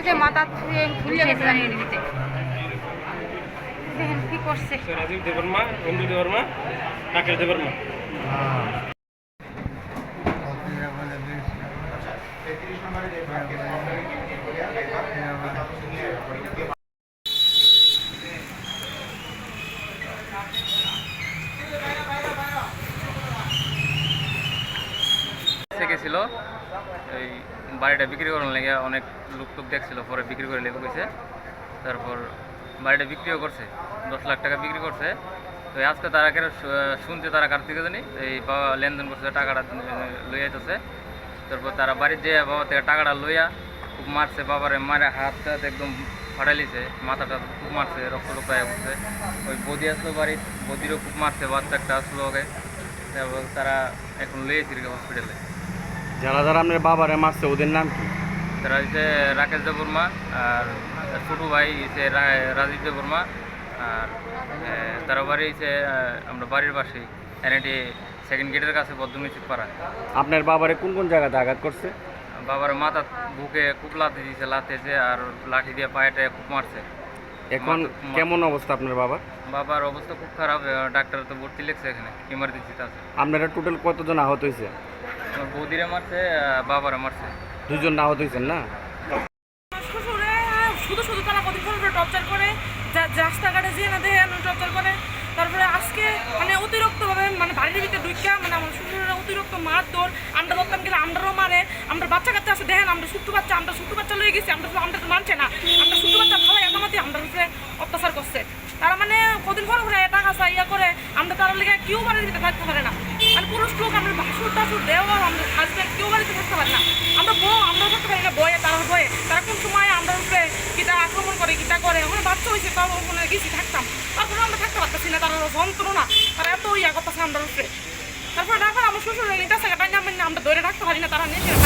যে মাথা ফুলে গেছে জানিয়ে দিতে দেখেন কি করছে রাজীব দেবর্মা হিন্দু দেবর্মা রাকেশ দেবর্মা নম্বরে ছিল এই বাড়িটা বিক্রি করার লেগে অনেক লোক টুক দেখছিল, পরে বিক্রি করে লেগে গেছে। তারপর বাড়িটা বিক্রিও করছে, দশ লাখ টাকা বিক্রি করছে। তো আজকে তারা কেন শুনছে তারা কার থেকে জানি? এই বাবা লেনদেন করছে, টাকাটা লই আইতেছে। তারপর তারা বাড়ির যে বাবা থেকে টাকাটা লইয়া খুব মারছে, বাবারে মারে হাত টাত একদম ফাটাইলিছে মাথাটা খুব মারছে, রক্ত রক্ত উঠছে ওই বদি আসলো বাড়ির, বদিরও খুব মারছে, বাচ্চা একটা আসলো ওকে তারপর তারা এখন লইয়েছি হসপিটালে যারা যারা আপনার বাবারে মারছে ওদের নাম কি? তারা হচ্ছে রাকেশ দেববর্মা আর ছোটু ভাই হচ্ছে রাজীব দেববর্মা আর তারা বাড়ি হচ্ছে আমরা বাড়ির পাশেই। এনএটি সেকেন্ড গেটের কাছে বদ্ধমিচিত পাড়া। আপনার বাবারে কোন কোন জায়গাতে আঘাত করছে? বাবার মাথা বুকে খুব লাথি দিয়েছে লাথেছে আর লাঠি দিয়ে পায়েটা খুব মারছে। এখন কেমন অবস্থা আপনার বাবা বাবার অবস্থা খুব খারাপ ডাক্তার তো ভর্তি লেগছে এখানে ইমার্জেন্সিতে আছে। আপনারা টোটাল কতজন আহত হয়েছে বৌদিরে মারছে বাবারে মারছে। দুজন আহত হয়েছেন না? শুধু শুধু তারা কতক্ষণ ধরে টর্চার করে রাস্তাঘাটে যেয়ে না দেখে টর্চার করে। তারপরে আজকে মানে অতিরিক্তভাবে মানে বাড়ির ভিতরে ঢুকিয়া মানে আমার শ্বশুরের অতিরিক্ত মার দৌর আমরা ধরতাম গেলে আমরাও মারে। আমরা বাচ্চা কাচ্চা আছে, দেখেন আমরা ছোট্ট বাচ্চা, আমরা ছোট্ট বাচ্চা লয়ে গেছি, আমরা আমরা মানছে না। আমরা ছোট্ট বাচ্চা ফালাই একামাতি আমরা উপরে অত্যাচার করছে। তারা মানে কদিন পর পরে টাকা চাই ইয়া করে, আমরা তার লেগে কেউ বাড়ির ভিতরে থাকতে পারে না। মানে পুরুষ লোক টাসুর দেওয়ার আমরা হাজব্যান্ড কেউ বাড়িতে থাকতে পারে না। আমরা বউ, আমরা থাকতে পারি না বয়ে তারা বয়ে তারা কোন সময় আমরা উপরে কিটা আক্রমণ করে কিটা করে ওখানে বাচ্চা হয়েছে, তাও ওখানে গেছি, থাকতাম। তারপরে আমরা থাকতে পারতেছি না, তারা যন্ত্রণা, তারা এত ইয়া করতেছে আমরা উপরে। তারপরে তারপর আমার শ্বশুর নিতে আমরা ধরে রাখতে পারি না, তারা নিজের